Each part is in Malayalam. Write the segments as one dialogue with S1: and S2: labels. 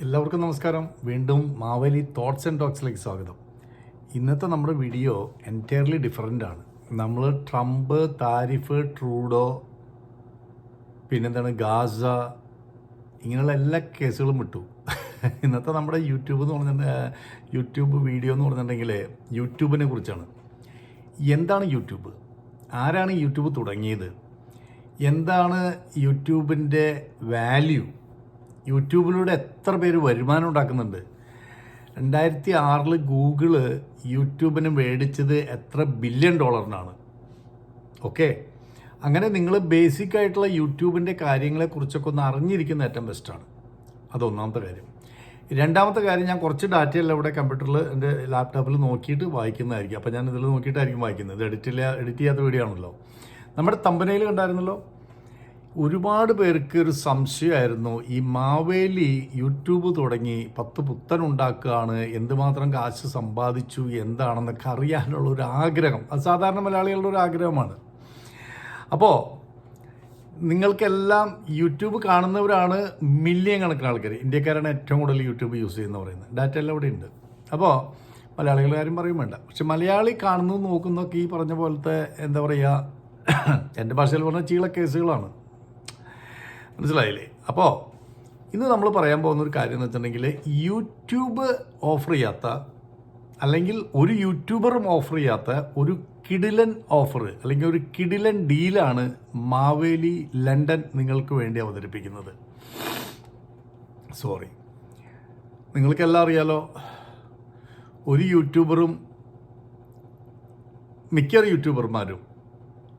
S1: എല്ലാവർക്കും നമസ്കാരം. വീണ്ടും മാവേലി തോട്ട്സ് ആൻഡ് ടോക്സിലേക്ക് സ്വാഗതം. ഇന്നത്തെ നമ്മുടെ വീഡിയോ എന്റയർലി ഡിഫറെന്റ് ആണ്. നമ്മൾ ട്രംപ് താരിഫ് ട്രൂഡോ പിന്നെന്താണ് ഗാസ ഇങ്ങനെയുള്ള എല്ലാ കേസുകളും വിട്ടു ഇന്നത്തെ നമ്മുടെ യൂട്യൂബ് എന്ന് പറഞ്ഞിട്ടുണ്ടെങ്കിൽ യൂട്യൂബ് വീഡിയോ എന്ന് പറഞ്ഞിട്ടുണ്ടെങ്കിൽ യൂട്യൂബിനെ കുറിച്ചാണ്. എന്താണ് യൂട്യൂബ്? ആരാണ് യൂട്യൂബ് തുടങ്ങിയത്? എന്താണ് യൂട്യൂബിന്റെ വാല്യൂ യൂട്യൂബിലൂടെ എത്ര പേര് വരുമാനം ഉണ്ടാക്കുന്നുണ്ട്? രണ്ടായിരത്തി ആറിൽ ഗൂഗിൾ യൂട്യൂബിന് മേടിച്ചത് എത്ര ബില്യൺ ഡോളറിനാണ്. ഓക്കെ? അങ്ങനെ നിങ്ങൾ ബേസിക് ആയിട്ടുള്ള യൂട്യൂബിന്റെ കാര്യങ്ങളെക്കുറിച്ചൊക്കെ ഒന്ന് അറിഞ്ഞിരിക്കുന്ന ഏറ്റവും ബെസ്റ്റാണ് അതൊന്നാമത്തെ കാര്യം. രണ്ടാമത്തെ കാര്യം ഞാൻ കുറച്ച് ഡാറ്റയെല്ലാം ഇവിടെ കമ്പ്യൂട്ടറിൽ എന്റെ ലാപ്ടോപ്പിൽ നോക്കിയിട്ട് വായിക്കുന്നതായിരിക്കും. അപ്പോൾ ഞാൻ ഇതിൽ നോക്കിയിട്ടായിരിക്കും വായിക്കുന്നത്. ഇത് എഡിറ്റ് എഡിറ്റ് ചെയ്യാത്ത വീഡിയോ ആണല്ലോ. നമ്മുടെ തമ്പനയിൽ കണ്ടായിരുന്നല്ലോ? ഒരുപാട് പേർക്ക് ഒരു സംശയമായിരുന്നു. ഈ മാവേലി യൂട്യൂബ് തുടങ്ങി പത്ത് പുത്തൻ ഉണ്ടാക്കുകയാണ്. എന്തുമാത്രം കാശ് സമ്പാദിച്ചു? എന്താണെന്നൊക്കെ അറിയാനുള്ള ഒരു ആഗ്രഹം. അത് സാധാരണ മലയാളികളുടെ ഒരു ആഗ്രഹമാണ്. അപ്പോൾ നിങ്ങൾക്കെല്ലാം യൂട്യൂബ് കാണുന്നവരാണ് മില്യൺ കണക്കിന് ആൾക്കാർ ഇന്ത്യക്കാരാണ് ഏറ്റവും കൂടുതൽ യൂട്യൂബ് യൂസ് ചെയ്യുന്ന പറയുന്നത്. ഡാറ്റ എല്ലാം അവിടെ ഉണ്ട്. അപ്പോൾ മലയാളികളുടെ കാര്യം പറയും വേണ്ട. പക്ഷെ മലയാളി കാണുന്നു നോക്കുന്നതൊക്കെ ഈ പറഞ്ഞ പോലത്തെ എന്താ പറയുക എന്റെ ഭാഷയിൽ പറഞ്ഞ ചീള കേസുകളാണ് മനസ്സിലായില്ലേ? അപ്പോൾ ഇന്ന് നമ്മൾ പറയാൻ പോകുന്ന ഒരു കാര്യം എന്ന് വെച്ചിട്ടുണ്ടെങ്കിൽ യൂട്യൂബ് ഓഫർ ചെയ്യാത്ത അല്ലെങ്കിൽ ഒരു യൂട്യൂബറും ഓഫർ ചെയ്യാത്ത ഒരു കിഡിലൻ ഓഫർ അല്ലെങ്കിൽ ഒരു കിടിലൻ ഡീലാണ് മാവേലി ലണ്ടൻ നിങ്ങൾക്ക് വേണ്ടി അവതരിപ്പിക്കുന്നത്. സോറി നിങ്ങൾക്കെല്ലാം അറിയാലോ ഒരു യൂട്യൂബറും മിക്ക യൂട്യൂബർമാരും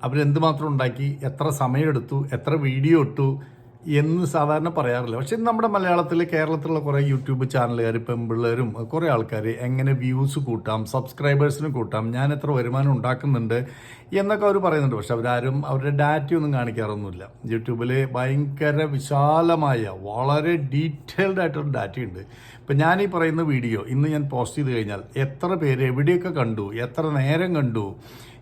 S1: അവരെന്തുമാത്രം ഉണ്ടാക്കി എത്ര സമയമെടുത്തു എത്ര വീഡിയോ ഇട്ടു എന്ന് സാധാരണ പറയാറില്ല. പക്ഷെ നമ്മുടെ മലയാളത്തിൽ കേരളത്തിലുള്ള കുറേ യൂട്യൂബ് ചാനലുകാർ പെമ്പിള്ളേരും കുറേ ആൾക്കാർ എങ്ങനെ വ്യൂസ് കൂട്ടാം സബ്സ്ക്രൈബേഴ്സിന് കൂട്ടാം ഞാൻ എത്ര വരുമാനം ഉണ്ടാക്കുന്നുണ്ട് എന്നൊക്കെ അവർ പറയുന്നുണ്ട്. പക്ഷെ അവരാരും അവരുടെ ഡാറ്റയൊന്നും കാണിക്കാറൊന്നുമില്ല. യൂട്യൂബിൽ ഭയങ്കര വിശാലമായ വളരെ ഡീറ്റെയിൽഡ് ആയിട്ടൊരു ഡാറ്റയുണ്ട്. ഇപ്പം ഞാൻ ഈ പറയുന്ന വീഡിയോ ഇന്ന് ഞാൻ പോസ്റ്റ് ചെയ്ത് കഴിഞ്ഞാൽ എത്ര പേര് എവിടെയൊക്കെ കണ്ടു എത്ര നേരം കണ്ടു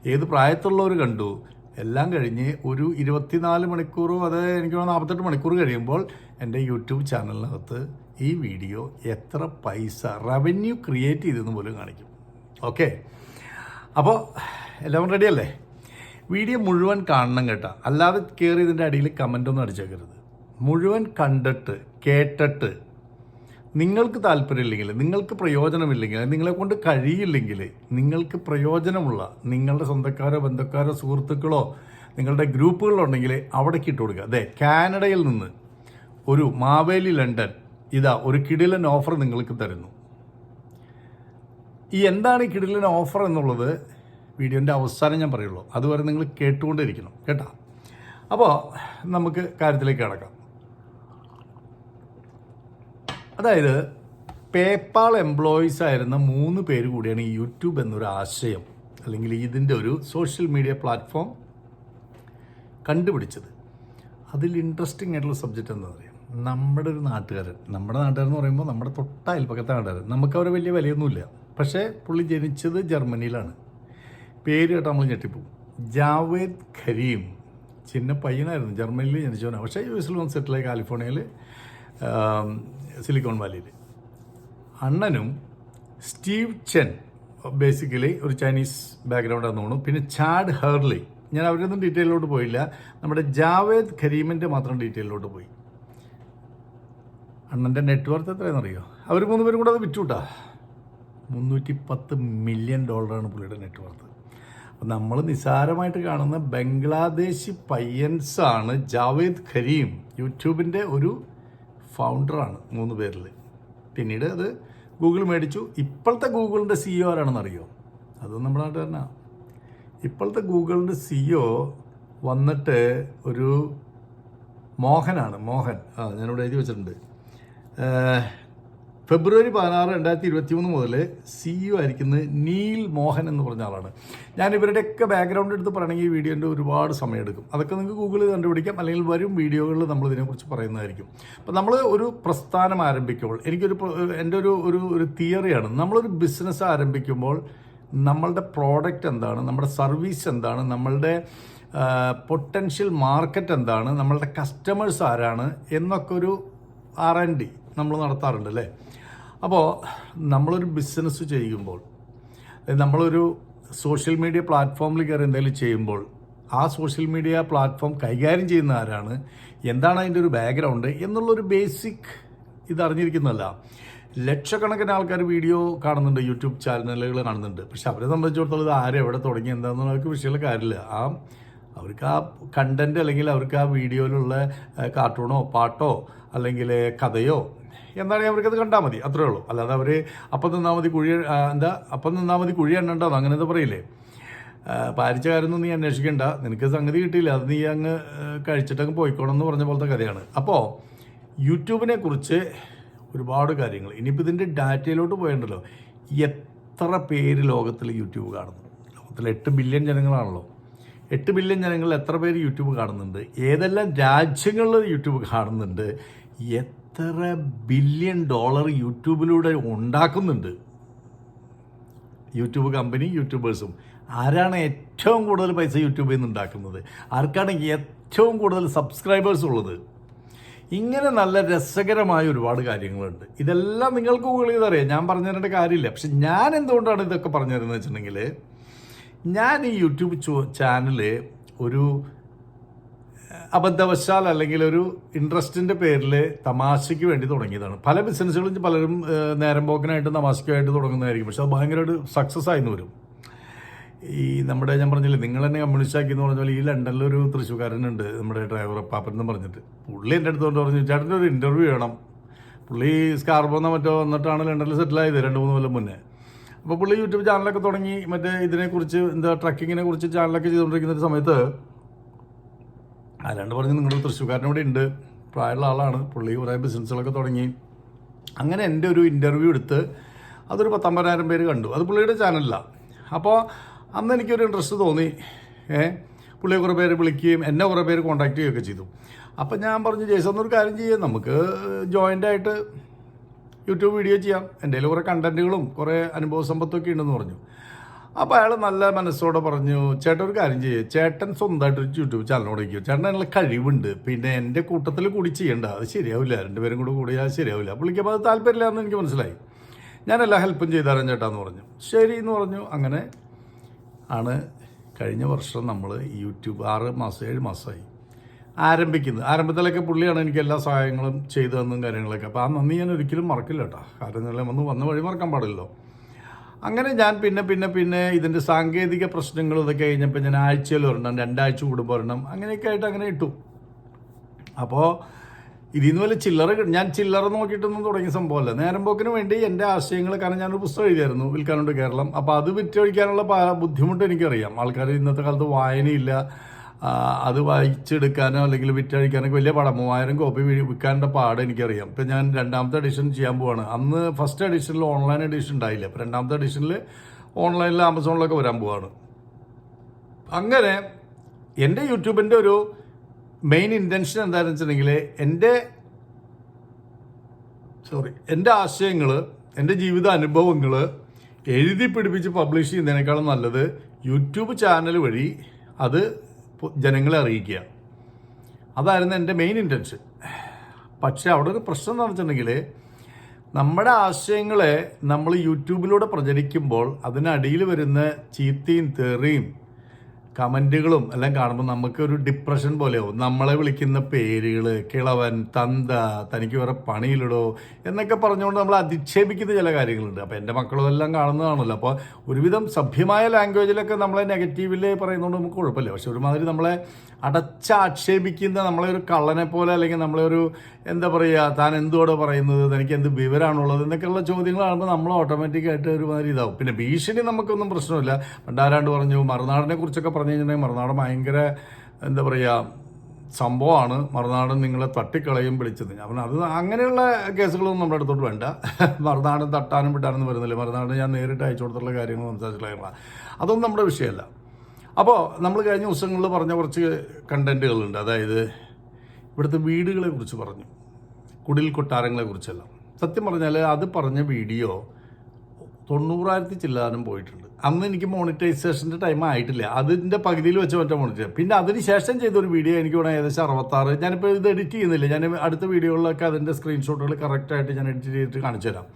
S1: ഏത് പ്രായത്തുള്ളവർ കണ്ടു എല്ലാം കഴിഞ്ഞ് ഒരു ഇരുപത്തിനാല് മണിക്കൂറോ അത് എനിക്ക് നാൽപ്പത്തെട്ട് മണിക്കൂർ കഴിയുമ്പോൾ എന്റെ യൂട്യൂബ് ചാനലിനകത്ത് ഈ വീഡിയോ എത്ര പൈസ റവന്യൂ ക്രിയേറ്റ് ചെയ്തെന്ന് പോലും കാണിക്കും. ഓക്കെ? അപ്പോൾ എല്ലാവരും റെഡി അല്ലേ വീഡിയോ മുഴുവൻ കാണണം കേട്ടോ. അല്ലാതെ കയറി ഇതിന്റെ അടിയിൽ കമന്റൊന്നും അടിച്ചേക്കരുത്. മുഴുവൻ കണ്ടിട്ട് കേട്ടിട്ട് നിങ്ങൾക്ക് താല്പര്യമില്ലെങ്കിൽ നിങ്ങൾക്ക് പ്രയോജനമില്ലെങ്കിൽ നിങ്ങളെ കൊണ്ട് കഴിയില്ലെങ്കിൽ നിങ്ങൾക്ക് പ്രയോജനമുള്ള നിങ്ങളുടെ സ്വന്തക്കാരോ ബന്ധക്കാരോ സുഹൃത്തുക്കളോ നിങ്ങളുടെ ഗ്രൂപ്പുകളുണ്ടെങ്കിൽ അവിടേക്ക് ഇട്ട് കൊടുക്കുക. അതെ കാനഡയിൽ നിന്ന് ഒരു മാവേലി ലണ്ടൻ ഇതാ ഒരു കിടിലൻ ഓഫർ നിങ്ങൾക്ക് തരുന്നു. ഈ എന്താണ് ഈ കിടിലൻ ഓഫർ എന്നുള്ളത് വീഡിയോന്റെ അവസാനം ഞാൻ പറയുള്ളൂ. അതുവരെ നിങ്ങൾ കേട്ടുകൊണ്ടിരിക്കണം കേട്ടോ? അപ്പോൾ നമുക്ക് കാര്യത്തിലേക്ക് കിടക്കാം. അതായത് പേപ്പാൾ എംപ്ലോയീസ് ആയിരുന്ന മൂന്ന് പേര് കൂടിയാണ് ഈ യൂട്യൂബ് എന്നൊരു ആശയം അല്ലെങ്കിൽ ഇതിന്റെ ഒരു സോഷ്യൽ മീഡിയ പ്ലാറ്റ്ഫോം കണ്ടുപിടിച്ചത്. അതിൽ ഇൻട്രസ്റ്റിംഗ് ആയിട്ടുള്ള സബ്ജക്റ്റ് എന്താ പറയുക നമ്മുടെ ഒരു നാട്ടുകാരൻ നമ്മുടെ നാട്ടുകാരൻ എന്ന് പറയുമ്പോൾ നമ്മുടെ തൊട്ട അയൽപ്പക്കത്തെ നാട്ടുകാരൻ നമുക്ക് അവരെ വലിയ വിലയൊന്നുമില്ല. പക്ഷേ പുള്ളി ജനിച്ചത് ജർമ്മനിയിലാണ്. പേര് കേട്ട് നമ്മൾ ഞെട്ടിപ്പോവും. ജാവേദ് ഖരീം. ചിന്ന പയ്യനായിരുന്നു. ജർമ്മനിയിൽ ജനിച്ചവനാണ്. പക്ഷേ യു എസിൽ വന്ന് സെറ്റിലായി കാലിഫോർണിയയിൽ സിലിക്കോൺ വാലിയിൽ. അണ്ണനും സ്റ്റീവ് ചെൻ ബേസിക്കലി ഒരു ചൈനീസ് ബാക്ക്ഗ്രൗണ്ട് ആണെന്ന് തോന്നുന്നു. പിന്നെ ചാഡ് ഹെർലി. ഞാൻ അവരൊന്നും ഡീറ്റെയിലോട്ട് പോയില്ല. നമ്മുടെ ജാവേദ് ഖരീമിന്റെ മാത്രം ഡീറ്റെയിലോട്ട് പോയി. അണ്ണന്റെ നെറ്റ്വർത്ത് എത്രയാണെന്ന് അറിയോ അവർ മൂന്ന് പേരും കൂടെ അത് വിറ്റുട്ടാ. മുന്നൂറ്റി പത്ത് മില്യൺ ഡോളറാണ് പുള്ളിയുടെ നെറ്റ്വർത്ത് അപ്പം നമ്മൾ നിസ്സാരമായിട്ട് കാണുന്ന ബംഗ്ലാദേശി പയ്യൻസാണ് ജാവേദ് ഖരീം. യൂട്യൂബിന്റെ ഒരു ഫൗണ്ടറാണ് മൂന്ന് പേരിൽ പിന്നീട് അത് ഗൂഗിൾ മേടിച്ചു. ഇപ്പോഴത്തെ ഗൂഗിളിന്റെ സിഇഒ ആരാണെന്ന് അറിയോ അത് നമ്മുടെ തന്നെ ഇപ്പോഴത്തെ ഗൂഗിളിന്റെ സിഇഒ വന്നിട്ട് ഒരു മോഹനാണ്. മോഹൻ. ആ ഞാനിവിടെ എഴുതി വെച്ചിട്ടുണ്ട്. ഫെബ്രുവരി പതിനാറ് രണ്ടായിരത്തി ഇരുപത്തി മൂന്ന് മുതൽ സി യു ആയിരിക്കുന്നത് നീൽ മോഹൻ എന്ന് പറഞ്ഞ ആളാണ്. ഞാൻ ഇവരുടെയൊക്കെ ബാക്ക്ഗ്രൗണ്ട് എടുത്ത് പറയണമെങ്കിൽ ഈ വീഡിയോന്റെ ഒരുപാട് സമയമെടുക്കും. അതൊക്കെ നിങ്ങൾക്ക് ഗൂഗിളിൽ കണ്ടുപിടിക്കാം. അല്ലെങ്കിൽ വരും വീഡിയോകളിൽ നമ്മൾ ഇതിനെക്കുറിച്ച് പറയുന്നതായിരിക്കും. അപ്പം നമ്മൾ ഒരു പ്രസ്ഥാനം ആരംഭിക്കുമ്പോൾ എനിക്കൊരു എന്റെ ഒരു ഒരു ഒരു തിയറിയാണ്. നമ്മളൊരു ബിസിനസ് ആരംഭിക്കുമ്പോൾ നമ്മളുടെ പ്രോഡക്റ്റ് എന്താണ് നമ്മുടെ സർവീസ് എന്താണ് നമ്മളുടെ പൊട്ടൻഷ്യൽ മാർക്കറ്റ് എന്താണ് നമ്മളുടെ കസ്റ്റമേഴ്സ് ആരാണ് എന്നൊക്കെ ഒരു ആർ ആൻഡ് ഡി നമ്മൾ നടത്താറുണ്ട് അല്ലേ? അപ്പോൾ നമ്മളൊരു ബിസിനസ് ചെയ്യുമ്പോൾ നമ്മളൊരു സോഷ്യൽ മീഡിയ പ്ലാറ്റ്ഫോമിൽ കയറി എന്തെങ്കിലും ചെയ്യുമ്പോൾ ആ സോഷ്യൽ മീഡിയ പ്ലാറ്റ്ഫോം കൈകാര്യം ചെയ്യുന്ന ആരാണ് എന്താണ് അതിന്റെ ഒരു ബാക്ക്ഗ്രൗണ്ട് എന്നുള്ളൊരു ബേസിക് ഇതറിഞ്ഞിരിക്കുന്നതല്ല. ലക്ഷക്കണക്കിന് ആൾക്കാർ വീഡിയോ കാണുന്നുണ്ട് യൂട്യൂബ് ചാനലുകൾ കാണുന്നുണ്ട്. പക്ഷെ അവരെ സംബന്ധിച്ചിടത്തോളം ഇത് ആരെ എവിടെ തുടങ്ങി എന്താണെന്നുള്ള അവർക്ക് വിഷയമുള്ള കാര്യമില്ല. ആ അവർക്ക് ആ കണ്ടന്റ് അല്ലെങ്കിൽ അവർക്ക് ആ വീഡിയോയിലുള്ള കാർട്ടൂണോ പാട്ടോ അല്ലെങ്കിൽ കഥയോ എന്താണെങ്കിൽ അവർക്കത് കണ്ടാൽ മതി. അത്രേ ഉള്ളൂ. അല്ലാതെ അവർ അപ്പം നിന്നാൽ മതി കുഴി എന്താ അപ്പം നിന്നാൽ മതി കുഴി എണ്ണണ്ടോ. അങ്ങനെ എന്താ പറയില്ലേ? പാരിച്ച കാര്യമൊന്നും നീ അന്വേഷിക്കണ്ട. നിനക്ക് സംഗതി കിട്ടിയില്ല. അത് നീ അങ്ങ് കഴിച്ചിട്ടങ്ങ് പോയിക്കോണം എന്ന് പറഞ്ഞ പോലത്തെ കഥയാണ്. അപ്പോൾ യൂട്യൂബിനെ കുറിച്ച് ഒരുപാട് കാര്യങ്ങൾ. ഇനിയിപ്പോൾ ഇതിന്റെ ഡാറ്റയിലോട്ട് പോയണ്ടല്ലോ. എത്ര പേര് ലോകത്തിൽ യൂട്യൂബ് കാണുന്നു? ലോകത്തിൽ എട്ട് ബില്യൺ ജനങ്ങളാണല്ലോ. എട്ട് ബില്യൺ ജനങ്ങളിൽ എത്ര പേര് യൂട്യൂബ് കാണുന്നുണ്ട്? ഏതെല്ലാം രാജ്യങ്ങളിൽ യൂട്യൂബ് കാണുന്നുണ്ട്? എത്ര ബില്യൺ ഡോളർ യൂട്യൂബിലൂടെ ഉണ്ടാക്കുന്നുണ്ട്? യൂട്യൂബ് കമ്പനി യൂട്യൂബേഴ്സും ആരാണ് ഏറ്റവും കൂടുതൽ പൈസ യൂട്യൂബിൽ നിന്ന് ഉണ്ടാക്കുന്നത്? ആർക്കാണ് ഏറ്റവും കൂടുതൽ സബ്സ്ക്രൈബേഴ്സ് ഉള്ളത്? ഇങ്ങനെ നല്ല രസകരമായ ഒരുപാട് കാര്യങ്ങളുണ്ട്. ഇതെല്ലാം നിങ്ങൾക്ക് ഗൂഗിൾ ചെയ്തറിയാം ഞാൻ പറഞ്ഞു തരേണ്ട കാര്യമില്ല. പക്ഷെ ഞാൻ എന്തുകൊണ്ടാണ് ഇതൊക്കെ പറഞ്ഞു തരുന്നത് വെച്ചിട്ടുണ്ടെങ്കിൽ ഞാൻ ഈ യൂട്യൂബ് ചാനൽ ഒരു അബദ്ധവശാൽ അല്ലെങ്കിൽ ഒരു ഇൻട്രസ്റ്റിന്റെ പേരിൽ തമാശയ്ക്ക് വേണ്ടി തുടങ്ങിയതാണ്. പല ബിസിനസ്സുകളും പലരും നേരം പോക്കനായിട്ട് തമാശയ്ക്കായിട്ട് തുടങ്ങുന്നതായിരിക്കും. പക്ഷെ അത് ഭയങ്കര ഒരു സക്സസ് ആയിരുന്നു വരും. ഈ നമ്മുടെ ഞാൻ പറഞ്ഞില്ലേ നിങ്ങൾ തന്നെ കമ്മ്യൂണിസ്റ്റ് ആക്കി എന്ന് പറഞ്ഞ പോലെ ഈ ലണ്ടനിലൊരു തൃശ്ശൂക്കാരനുണ്ട് നമ്മുടെ ഡ്രൈവർ പാപ്പൻ എന്ന് പറഞ്ഞിട്ട്. പുള്ളി എന്റെ അടുത്ത് കൊണ്ട് പറഞ്ഞു ചേട്ടന്റെ ഒരു ഇന്റർവ്യൂ വേണം. പുള്ളി സ്കാർബോന്നോ മറ്റോ വന്നിട്ടാണ് ലണ്ടനിൽ സെറ്റിൽ ആയത് രണ്ട് മൂന്ന് കൊല്ലം മുന്നേ. അപ്പോൾ പുള്ളി യൂട്യൂബ് ചാനലൊക്കെ തുടങ്ങി. മറ്റേ ഇതിനെക്കുറിച്ച് എന്താ ട്രക്കിങ്ങിനെ കുറിച്ച് ചാനലൊക്കെ ചെയ്തുകൊണ്ടിരിക്കുന്ന ഒരു സമയത്ത് അല്ലാണ്ട് പറഞ്ഞ് നിങ്ങളുടെ തൃശ്ശൂർക്കാരൻ ഇവിടെ ഉണ്ട്. പ്രായമുള്ള ആളാണ്. പുള്ളി കുറേ ബിസിനസ്സുകളൊക്കെ തുടങ്ങി. അങ്ങനെ എന്റെ ഒരു ഇന്റർവ്യൂ എടുത്ത് അതൊരു പത്തമ്പതിനായിരം പേര് കണ്ടു. അത് പുള്ളിയുടെ ചാനലിലാണ് അപ്പോൾ അന്ന് എനിക്കൊരു ഇൻട്രസ്റ്റ് തോന്നി. ഏ? പുള്ളിയെ കുറേ പേര് വിളിക്കുകയും എന്നെ കുറേ പേര് കോൺടാക്ട് ചെയ്യുകയൊക്കെ ചെയ്തു. അപ്പം ഞാൻ പറഞ്ഞു ജയ്സന്നൊരു കാര്യം ചെയ്യാം. നമുക്ക് ജോയിന്റ് ആയിട്ട് യൂട്യൂബ് വീഡിയോ ചെയ്യാം. എന്റെ കയ്യിൽ കുറേ കണ്ടന്റുകളും കുറേ അനുഭവ സമ്പത്തൊക്കെ ഉണ്ടെന്ന് പറഞ്ഞു. അപ്പോൾ അയാൾ നല്ല മനസ്സോടെ പറഞ്ഞു ചേട്ടൻ ഒരു കാര്യം ചെയ്യുക ചേട്ടൻ സ്വന്തമായിട്ട് ഒരു യൂട്യൂബ് ചാനൽ തുടങ്ങിക്കും ചേട്ടൻ അതിനുള്ള കഴിവുണ്ട്. പിന്നെ എന്റെ കൂട്ടത്തിൽ കൂടി ചെയ്യേണ്ട. അത് ശരിയാവില്ല. രണ്ടുപേരും കൂടെ കൂടിയാൽ ശരിയാവില്ല. പുള്ളിക്കപ്പോൾ അത് താല്പര്യമില്ല എന്ന് എനിക്ക് മനസ്സിലായി. ഞാനെല്ലാം ഹെൽപ്പും ചെയ്താലും ചേട്ടാന്ന് പറഞ്ഞു ശരി എന്ന് പറഞ്ഞു. അങ്ങനെ ആണ്. കഴിഞ്ഞ വർഷം നമ്മൾ യൂട്യൂബ് ആറ് മാസം ഏഴ് മാസമായി. ആരംഭിക്കുന്നത്. ആരംഭത്തിലൊക്കെ പുള്ളിയാണ് എനിക്ക് എല്ലാ സഹായങ്ങളും ചെയ്തു തന്നും കാര്യങ്ങളൊക്കെ. അപ്പോൾ ആ നന്ദി ഞാൻ ഒരിക്കലും മറക്കില്ല കേട്ടോ. കാരണം എല്ലാം വന്ന് വന്ന വഴി മറക്കാൻ പാടില്ലല്ലോ. അങ്ങനെ ഞാൻ പിന്നെ പിന്നെ പിന്നെ ഇതിന്റെ സാങ്കേതിക പ്രശ്നങ്ങൾ ഇതൊക്കെ കഴിഞ്ഞപ്പോൾ ഞാൻ ആഴ്ചയിൽ ഒരെണ്ണം രണ്ടാഴ്ച കൂടുമ്പോൾ ഒരെണ്ണം അങ്ങനെയൊക്കെ ആയിട്ട് അങ്ങനെ ഇട്ടു. അപ്പോൾ ഇതിൽ നിന്ന് വല്ല ചില്ലറ ഞാൻ ചില്ലറ നോക്കിയിട്ടൊന്നും തുടങ്ങിയ സംഭവമല്ല. നേരം പോക്കിന് വേണ്ടി എന്റെ ആശയങ്ങൾ കാരണം ഞാനൊരു പുസ്തകം എഴുതിയായിരുന്നു വിൽക്കാനുണ്ട് കേരളം. അപ്പോൾ അത് വിറ്റഴിക്കാനുള്ള ബുദ്ധിമുട്ട് എനിക്കറിയാം. ആൾക്കാർ ഇന്നത്തെ കാലത്ത് വായനയില്ല അത് വായിച്ചെടുക്കാനോ അല്ലെങ്കിൽ വിറ്റഴിക്കാനൊക്കെ വലിയ പാടാണ് മൂവായിരം കോപ്പി വിൽക്കാനുള്ള പാട് എനിക്കറിയാം. ഇപ്പം ഞാൻ രണ്ടാമത്തെ എഡിഷൻ ചെയ്യാൻ പോവാണ്. അന്ന് ഫസ്റ്റ് എഡിഷനിൽ ഓൺലൈൻ എഡിഷൻ ഉണ്ടായില്ല. അപ്പം രണ്ടാമത്തെ എഡിഷനിൽ ഓൺലൈനിൽ ആമസോണിലൊക്കെ വരാൻ പോവാണ്. അങ്ങനെ എന്റെ യൂട്യൂബിന്റെ ഒരു മെയിൻ ഇന്റൻഷൻ എന്താണെന്ന് വെച്ചിട്ടുണ്ടെങ്കിൽ എന്റെ സോറി എന്റെ ആശയങ്ങൾ എന്റെ ജീവിത അനുഭവങ്ങൾ എഴുതി പിടിപ്പിച്ച് പബ്ലിഷ് ചെയ്യുന്നതിനേക്കാളും നല്ലത് യൂട്യൂബ് ചാനൽ വഴി അത് ജനങ്ങളെ അറിയിക്കുക. അതായിരുന്നു എന്റെ മെയിൻ ഇന്റൻഷൻ പക്ഷേ അവിടെ ഒരു പ്രശ്നം എന്ന് വെച്ചിട്ടുണ്ടെങ്കിൽ നമ്മുടെ ആശയങ്ങളെ നമ്മൾ യൂട്യൂബിലൂടെ പ്രചരിക്കുമ്പോൾ അതിനടിയിൽ വരുന്ന ചീത്തയും തെറിയും കമന്റുകളും എല്ലാം കാണുമ്പോൾ നമുക്ക് ഒരു ഡിപ്രഷൻ പോലെയാവും. നമ്മളെ വിളിക്കുന്ന പേരുകൾ കിളവൻ തന്ത തനിക്ക് വേറെ പണിയിലിടോ എന്നൊക്കെ പറഞ്ഞുകൊണ്ട് നമ്മൾ അധിക്ഷേപിക്കുന്ന ചില കാര്യങ്ങളുണ്ട്. അപ്പോൾ എന്റെ മക്കളും എല്ലാം കാണുന്നതാണല്ലോ. അപ്പോൾ ഒരുവിധം സഭ്യമായ ലാംഗ്വേജിലൊക്കെ നമ്മളെ നെഗറ്റീവിൽ പറയുന്നതുകൊണ്ട് നമുക്ക് കുഴപ്പമില്ല. പക്ഷെ ഒരുമാതിരി നമ്മളെ അടച്ചാക്ഷേപിക്കുന്ന നമ്മളെ ഒരു കള്ളനെ പോലെ അല്ലെങ്കിൽ നമ്മളെ ഒരു എന്താ പറയുക താൻ എന്തുകൂടെ പറയുന്നത് തനിക്ക് എന്ത് വിവരമാണുള്ളത് എന്നൊക്കെയുള്ള ചോദ്യങ്ങൾ കാണുമ്പോൾ നമ്മൾ ഓട്ടോമാറ്റിക്കായിട്ട് ഒരുമാതിരി ഇതാവും. പിന്നെ ഭീഷണി നമുക്കൊന്നും പ്രശ്നമില്ല. പണ്ടാരാണ്ട് പറഞ്ഞു മറുനാടിനെ കുറിച്ചൊക്കെ പറഞ്ഞു കഴിഞ്ഞിട്ടുണ്ടെങ്കിൽ മറുനാട് ഭയങ്കര എന്താ പറയുക സംഭവമാണ്. മറുനാടൻ നിങ്ങളെ തട്ടിക്കളയും വിളിച്ചത്. ഞാൻ അത് അങ്ങനെയുള്ള കേസുകളൊന്നും നമ്മുടെ അടുത്തോട്ട് വേണ്ട. മറുനാടൻ തട്ടാനും വിട്ടാനൊന്നും വരുന്നില്ല. മറുനാടൻ ഞാൻ നേരിട്ട് അയച്ചു കൊടുത്തുള്ള കാര്യങ്ങൾ സംസാരിച്ചിട്ടുള്ള അതൊന്നും നമ്മുടെ വിഷയമല്ല. അപ്പോൾ നമ്മൾ കഴിഞ്ഞ ദിവസങ്ങളിൽ പറഞ്ഞ കുറച്ച് കണ്ടന്റുകളുണ്ട് അതായത് ഇവിടുത്തെ വീടുകളെ കുറിച്ച് പറഞ്ഞു. കുടിൽ കൊട്ടാരങ്ങളെ കുറിച്ചെല്ലാം. സത്യം പറഞ്ഞാൽ അത് പറഞ്ഞ വീഡിയോ തൊണ്ണൂറായിരത്തി ചില്ലാനും പോയിട്ടുണ്ട്. അന്ന് എനിക്ക് മോണിറ്റൈസേഷന്റെ ടൈം ആയിട്ടില്ല. അതിന്റെ പകുതിയിൽ വെച്ച് മറ്റേ മോണിറ്റൈസ് പിന്നെ അതിന് ശേഷം ചെയ്തൊരു വീഡിയോ എനിക്ക് വേണം ഏകദേശം അറുപത്താറ്. ഞാനിപ്പോൾ ഇത് എഡിറ്റ് ചെയ്യുന്നില്ല. ഞാൻ അടുത്ത വീഡിയോകളിലൊക്കെ അതിന്റെ സ്ക്രീൻഷോട്ടുകൾ കറക്റ്റായിട്ട് ഞാൻ എഡിറ്റ് ചെയ്തിട്ട് കാണിച്ചു തരാം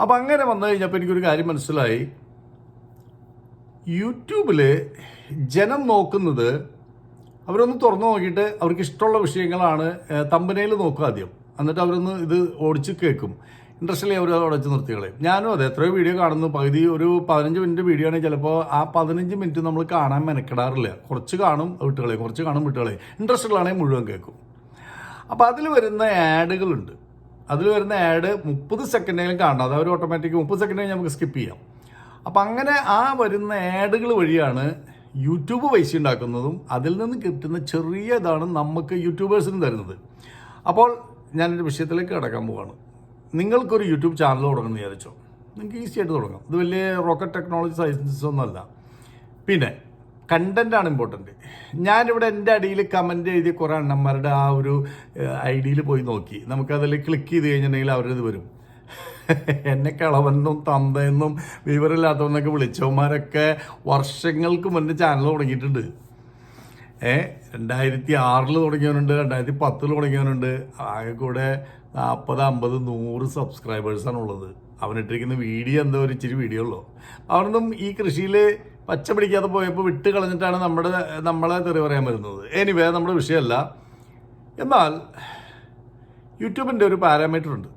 S1: അപ്പം അങ്ങനെ വന്നു കഴിഞ്ഞപ്പോൾ എനിക്കൊരു കാര്യം മനസ്സിലായി. യൂട്യൂബിൽ ജനം നോക്കുന്നത് അവരൊന്ന് തുറന്നു നോക്കിയിട്ട് അവർക്ക് ഇഷ്ടമുള്ള വിഷയങ്ങളാണ് തമ്പനയിൽ നോക്കുക ആദ്യം. എന്നിട്ട് അവരൊന്ന് ഇത് ഓടിച്ച് കേൾക്കും. ഇൻട്രസ്റ്റലി അവർ ഉടച്ച് നിർത്തികളയും ഞാനും അതെ എത്രയോ വീഡിയോ കാണുന്നു. പകുതി ഒരു പതിനഞ്ച് മിനിറ്റ് വീഡിയോ ആണെങ്കിൽ ചിലപ്പോൾ ആ പതിനഞ്ച് മിനിറ്റ് നമ്മൾ കാണാൻ മെനക്കെടാറില്ല. കുറച്ച് കാണും വിട്ടുകളയും കുറച്ച് കാണും വിട്ടുകളയും ഇൻട്രസ്റ്റ് ഉള്ളതാണെങ്കിൽ മുഴുവൻ കേൾക്കും. അപ്പോൾ അതിൽ വരുന്ന ആഡുകളുണ്ട്. അതിൽ വരുന്ന ആഡ് മുപ്പത് സെക്കൻഡെങ്കിലും കാണണം. അത് അവർ ഓട്ടോമാറ്റിക് മുപ്പത് സെക്കൻഡ് നമുക്ക് സ്കിപ്പ് ചെയ്യാം. അപ്പം അങ്ങനെ ആ വരുന്ന ആഡുകൾ വഴിയാണ് യൂട്യൂബ് പൈസ ഉണ്ടാക്കുന്നതും അതിൽ നിന്ന് കിട്ടുന്ന ചെറിയ ഇതാണ് നമുക്ക് യൂട്യൂബേഴ്സിന് തരുന്നത്. അപ്പോൾ ഞാനൊരു വിഷയത്തിലേക്ക് കിടക്കാൻ പോവാണ്. നിങ്ങൾക്കൊരു യൂട്യൂബ് ചാനൽ തുടങ്ങുന്നു വിചാരിച്ചോ? നിങ്ങൾക്ക് ഈസി ആയിട്ട് തുടങ്ങാം. ഇത് വലിയ റോക്കറ്റ് ടെക്നോളജി സയൻസസ് ഒന്നുമല്ല പിന്നെ കണ്ടന്റ് ആണ് ഇമ്പോർട്ടന്റ് ഞാനിവിടെ എന്റെ അടിയിൽ കമന്റ് എഴുതിയ കുറേ അണ്ണന്മാരുടെ ആ ഒരു ഐ ഡിയിൽ പോയി നോക്കി. നമുക്കതിൽ ക്ലിക്ക് ചെയ്ത് കഴിഞ്ഞിട്ടുണ്ടെങ്കിൽ അവരത് വരും. എന്നെ കളവെന്നും തന്തയെന്നും വിവരമില്ലാത്തവന്നൊക്കെ വിളിച്ചവന്മാരൊക്കെ വർഷങ്ങൾക്ക് മുന്നേ ചാനൽ തുടങ്ങിയിട്ടുണ്ട്. ഏ രണ്ടായിരത്തി ആറിൽ തുടങ്ങിയവനുണ്ട് രണ്ടായിരത്തി പത്തിൽ തുടങ്ങിയവനുണ്ട്. ആകെ കൂടെ നാൽപ്പത് അമ്പത് നൂറ് സബ്സ്ക്രൈബേഴ്സാണ് ഉള്ളത്. അവനിട്ടിരിക്കുന്ന വീഡിയോ എന്തോ ഒരു ഇച്ചിരി വീഡിയോ ഉള്ളൂ. അവനൊന്നും ഈ കൃഷിയിൽ പച്ച പിടിക്കാതെ പോയപ്പോൾ വിട്ട് കളഞ്ഞിട്ടാണ് നമ്മുടെ നമ്മളെ തെറി പറയാൻ വരുന്നത്. എനിവേ നമ്മുടെ വിഷയമല്ല. എന്നാൽ യൂട്യൂബിന്റെ ഒരു പാരാമീറ്റർ ഉണ്ട്.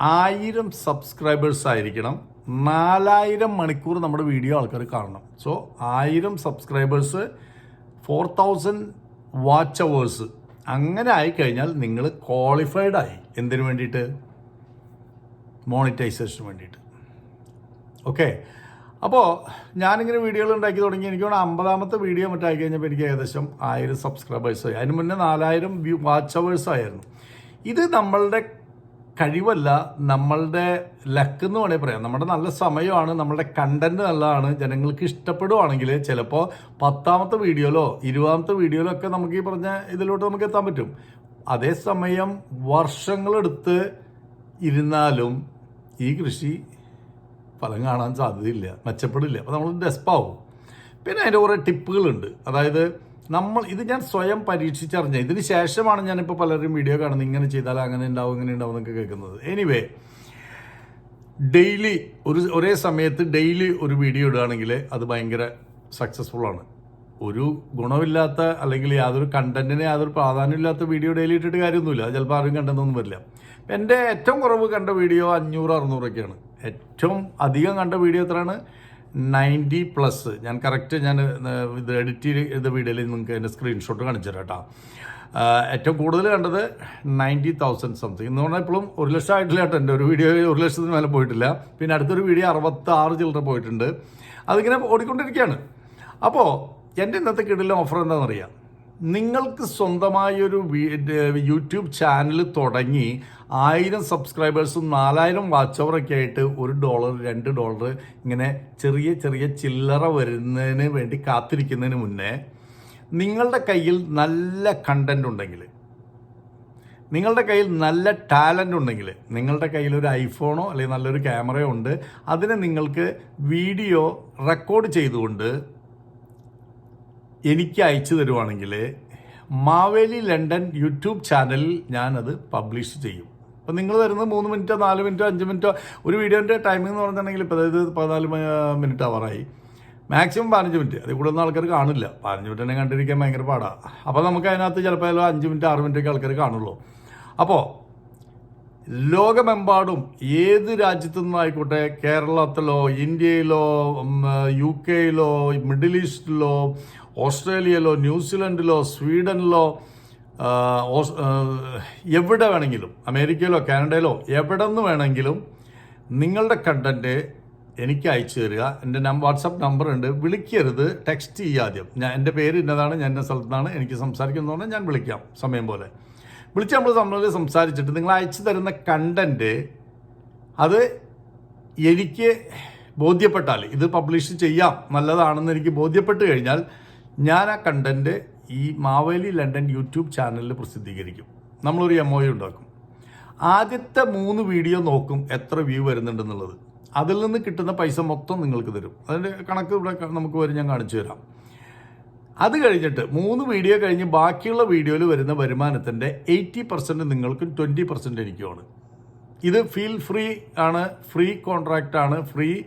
S1: ആയിരം സബ്സ്ക്രൈബേഴ്സ് ആയിരിക്കണം. നാലായിരം മണിക്കൂർ നമ്മുടെ വീഡിയോ ആൾക്കാർ കാണണം. സോ ആയിരം subscribers four thousand watch hours അങ്ങനെ ആയിക്കഴിഞ്ഞാൽ നിങ്ങൾ ക്വാളിഫൈഡ് ആയി. എന്തിനു വേണ്ടിയിട്ട്? മോണിറ്റൈസേഷന് വേണ്ടിയിട്ട്. ഓക്കെ അപ്പോൾ ഞാനിങ്ങനെ വീഡിയോകൾ ഉണ്ടാക്കി തുടങ്ങി. എനിക്ക് തോന്നുന്നു അമ്പതാമത്തെ വീഡിയോ മറ്റായി കഴിഞ്ഞപ്പോൾ എനിക്ക് ഏകദേശം ആയിരം സബ്സ്ക്രൈബേഴ്സ് ആയി. അതിന് മുന്നേ നാലായിരം വ്യൂ വാച്ച് അവേഴ്സ് ആയിരുന്നു. ഇത് നമ്മളുടെ കഴിവല്ല നമ്മളുടെ ലക്ക് എന്ന് വേണമെങ്കിൽ പറയാം. നമ്മുടെ നല്ല സമയമാണ് നമ്മളുടെ കണ്ടന്റ് നല്ലതാണ് ജനങ്ങൾക്ക് ഇഷ്ടപ്പെടുവാണെങ്കിൽ ചിലപ്പോൾ പത്താമത്തെ വീഡിയോയിലോ ഇരുപതാമത്തെ വീഡിയോയിലോ ഒക്കെ നമുക്ക് ഈ പറഞ്ഞ ഇതിലോട്ട് നമുക്ക് എത്താൻ പറ്റും. അതേസമയം വർഷങ്ങളെടുത്ത് ഇരുന്നാലും ഈ കൃഷി ഫലം കാണാൻ സാധ്യതയില്ല മെച്ചപ്പെടില്ല. അപ്പോൾ നമ്മൾ ഡെസ്പാവും പിന്നെ അതിന്റെ കുറേ ടിപ്പുകളുണ്ട് അതായത് നമ്മൾ ഇത് ഞാൻ സ്വയം പരീക്ഷിച്ചറിഞ്ഞ. ഇതിന് ശേഷമാണ് ഞാനിപ്പോൾ പലരും വീഡിയോ കാണുന്നത്. ഇങ്ങനെ ചെയ്താൽ അങ്ങനെ ഉണ്ടാവും ഇങ്ങനെ ഉണ്ടാവും എന്നൊക്കെ കേൾക്കുന്നത്. എനിവേ ഡെയിലി ഒരു ഒരേ സമയത്ത് ഡെയിലി ഒരു വീഡിയോ ഇടുകയാണെങ്കിൽ അത് ഭയങ്കര സക്സസ്ഫുൾ ആണ്. ഒരു ഗുണമില്ലാത്ത അല്ലെങ്കിൽ യാതൊരു കണ്ടന്റിന് യാതൊരു പ്രാധാന്യമില്ലാത്ത വീഡിയോ ഡെയിലി ഇട്ടിട്ട് കാര്യമൊന്നുമില്ല. ചിലപ്പോൾ ആരും കണ്ടെന്നൊന്നും വരില്ല. എന്റെ ഏറ്റവും കുറവ് കണ്ട വീഡിയോ അഞ്ഞൂറ് അറുന്നൂറൊക്കെയാണ് ഏറ്റവും അധികം കണ്ട വീഡിയോ എത്രയാണ്? Ninety plus. ഞാൻ കറക്റ്റ് ഞാൻ ഇത് എഡിറ്റ് ചെയ്ത വീഡിയോയിൽ നിങ്ങൾക്ക് എന്റെ സ്ക്രീൻഷോട്ട് കാണിച്ചു തരാം കേട്ടോ. ഏറ്റവും കൂടുതൽ കണ്ടത് നയന്റി തൗസൻഡ് സംതിങ് എന്ന് പറഞ്ഞാൽ ഇപ്പോഴും ഒരു ലക്ഷം ആയിട്ടില്ല കേട്ടോ എന്റെ ഒരു വീഡിയോ ഒരു ലക്ഷത്തിന് മേലെ പോയിട്ടില്ല. പിന്നെ അടുത്തൊരു വീഡിയോ അറുപത്തി ആറ് ചില്ലറ പോയിട്ടുണ്ട്. അതിങ്ങനെ ഓടിക്കൊണ്ടിരിക്കുകയാണ് അപ്പോൾ എന്റെ ഇന്നത്തെ കിടലിലെ ഓഫർ എന്താണെന്നറിയാം നിങ്ങൾക്ക് സ്വന്തമായൊരു യൂട്യൂബ് ചാനൽ തുടങ്ങി ആയിരം സബ്സ്ക്രൈബേഴ്സും നാലായിരം വാച്ച് അവറൊക്കെ ആയിട്ട് ഒരു ഡോളർ രണ്ട് ഡോളർ ഇങ്ങനെ ചെറിയ ചെറിയ ചില്ലറ വരുന്നതിന് വേണ്ടി കാത്തിരിക്കുന്നതിന് മുന്നേ നിങ്ങളുടെ കയ്യിൽ നല്ല കണ്ടന്റ് ഉണ്ടെങ്കിൽ നിങ്ങളുടെ കയ്യിൽ നല്ല ടാലന്റ് ഉണ്ടെങ്കിൽ നിങ്ങളുടെ കയ്യിൽ ഒരു ഐഫോണോ അല്ലെങ്കിൽ നല്ലൊരു ക്യാമറയോ ഉണ്ട് അതിനെ നിങ്ങൾക്ക് വീഡിയോ റെക്കോർഡ് ചെയ്തുകൊണ്ട് എനിക്ക് അയച്ചു തരുവാണെങ്കിൽ മാവേലി ലണ്ടൻ യൂട്യൂബ് ചാനലിൽ ഞാനത് പബ്ലിഷ് ചെയ്യും. അപ്പോൾ നിങ്ങൾ തരുന്നത് മൂന്ന് മിനിറ്റോ നാല് മിനിറ്റോ അഞ്ച് മിനിറ്റോ ഒരു വീഡിയോന്റെ ടൈമിംഗ് എന്ന് പറഞ്ഞിട്ടുണ്ടെങ്കിൽ ഇപ്പോൾ അതായത് പതിനാല് മിനിറ്റ് അവറായി മാക്സിമം പതിനഞ്ച് മിനിറ്റ്. അതിൽ കൂടുതൽ ആൾക്കാർ കാണില്ല. പതിനഞ്ച് മിനിറ്റ് തന്നെ കണ്ടിരിക്കാൻ ഭയങ്കര പാടാണ് അപ്പോൾ നമുക്ക് അതിനകത്ത് ചിലപ്പോൾ അഞ്ച് മിനിറ്റ് ആറ് മിനിറ്റൊക്കെ ആൾക്കാർ കാണുള്ളൂ. അപ്പോൾ ലോകമെമ്പാടും ഏത് രാജ്യത്തു നിന്നായിക്കോട്ടെ കേരളത്തിലോ ഇന്ത്യയിലോ യു കെയിലോ മിഡിൽ ഈസ്റ്റിലോ ഓസ്ട്രേലിയയിലോ ന്യൂസിലൻഡിലോ സ്വീഡനിലോ എവിടെ വേണമെങ്കിലും അമേരിക്കയിലോ കാനഡയിലോ എവിടെ നിന്ന് വേണമെങ്കിലും നിങ്ങളുടെ കണ്ടന്റ് എനിക്ക് അയച്ചു തരിക. എന്റെ നമ്പർ വാട്സപ്പ് നമ്പർ ഉണ്ട്. വിളിക്കരുത്. ടെക്സ്റ്റ് ചെയ്യുക ആദ്യം. ഞാൻ എന്റെ പേര് ഇന്നതാണ് ഞാൻ എന്റെ സ്ഥലത്താണ് എനിക്ക് സംസാരിക്കുന്നതുകൊണ്ട് ഞാൻ വിളിക്കാം സമയം പോലെ. വിളിച്ച് നമ്മൾ തമ്മിൽ സംസാരിച്ചിട്ട് നിങ്ങൾ അയച്ചു തരുന്ന കണ്ടന്റ് അത് എനിക്ക് ബോധ്യപ്പെട്ടാൽ ഇത് പബ്ലിഷ് ചെയ്യാം നല്ലതാണെന്ന് എനിക്ക് ബോധ്യപ്പെട്ട് കഴിഞ്ഞാൽ ഞാൻ ആ കണ്ടന്റ് ഈ മാവേലി ലണ്ടൻ യൂട്യൂബ് ചാനലിൽ പ്രസിദ്ധീകരിക്കും. നമ്മളൊരു എം ഒ ഉണ്ടാക്കും. ആദ്യത്തെ മൂന്ന് വീഡിയോ നോക്കും എത്ര വ്യൂ വരുന്നുണ്ടെന്നുള്ളത്. അതിൽ നിന്ന് കിട്ടുന്ന പൈസ മൊത്തം നിങ്ങൾക്ക് തരും. അതിന്റെ കണക്ക് ഇവിടെ നമുക്ക് വരും ഞാൻ കാണിച്ചു തരാം. അത് കഴിഞ്ഞിട്ട് മൂന്ന് വീഡിയോ കഴിഞ്ഞ് ബാക്കിയുള്ള വീഡിയോയിൽ വരുന്ന വരുമാനത്തിന്റെ എയ്റ്റി പെർസെന്റ് നിങ്ങൾക്കും ട്വന്റി പെർസെന്റ് എനിക്കുമാണ്. ഇത് ഫീൽ ഫ്രീ ആണ് ഫ്രീ കോൺട്രാക്റ്റ് ആണ് ഫ്രീ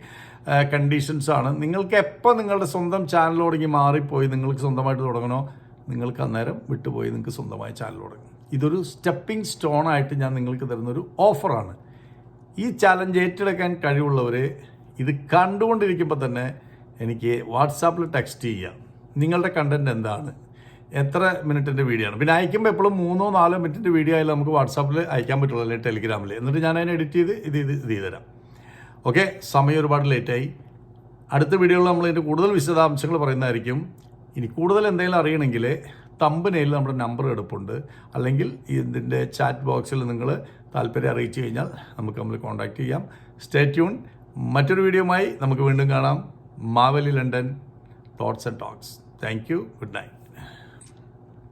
S1: കണ്ടീഷൻസ് ആണ്. നിങ്ങൾക്ക് എപ്പോൾ നിങ്ങളുടെ സ്വന്തം ചാനൽ തുടങ്ങി മാറിപ്പോയി നിങ്ങൾക്ക് സ്വന്തമായിട്ട് തുടങ്ങണോ? നിങ്ങൾക്ക് അന്നേരം വിട്ടുപോയി നിങ്ങൾക്ക് സ്വന്തമായ ചാനൽ തുടങ്ങും. ഇതൊരു സ്റ്റെപ്പിംഗ് സ്റ്റോൺ ആയിട്ട് ഞാൻ നിങ്ങൾക്ക് തരുന്നൊരു ഓഫറാണ് ഈ ചാലഞ്ച് ഏറ്റെടുക്കാൻ കഴിവുള്ളവർ ഇത് കണ്ടുകൊണ്ടിരിക്കുമ്പോൾ തന്നെ എനിക്ക് വാട്സാപ്പിൽ ടെക്സ്റ്റ് ചെയ്യുക നിങ്ങളുടെ കണ്ടന്റ് എന്താണ്? എത്ര മിനിറ്റിന്റെ വീഡിയോ ആണ്? പിന്നെ അയക്കുമ്പോൾ എപ്പോഴും മൂന്നോ നാലോ മിനിറ്റിന്റെ വീഡിയോ ആയാലും നമുക്ക് വാട്സാപ്പിൽ അയക്കാൻ പറ്റുള്ളൂ അല്ലെങ്കിൽ ടെലിഗ്രാമിൽ എന്നിട്ട് ഞാൻ അതിനെ എഡിറ്റ് ചെയ്ത് ഇത് ഇത് ഇത് ചെയ്തുതരാം. ഓക്കെ സമയം ഒരുപാട് ലേറ്റായി അടുത്ത വീഡിയോയിൽ നമ്മൾ ഇതിന്റെ കൂടുതൽ വിശദാംശങ്ങൾ പറയുന്നതായിരിക്കും. ഇനി കൂടുതൽ എന്തെങ്കിലും അറിയണമെങ്കിൽ തമ്പനയിൽ നമ്മുടെ നമ്പർ എടുപ്പുണ്ട്. അല്ലെങ്കിൽ ഇതിന്റെ ചാറ്റ് ബോക്സിൽ നിങ്ങൾ താല്പര്യം അറിയിച്ചു കഴിഞ്ഞാൽ നമുക്ക് നമ്മൾ കോൺടാക്റ്റ് ചെയ്യാം. സ്റ്റേ ട്യൂൺ മറ്റൊരു വീഡിയോയുമായി നമുക്ക് വീണ്ടും കാണാം. Mavali London thoughts and talks thank you good night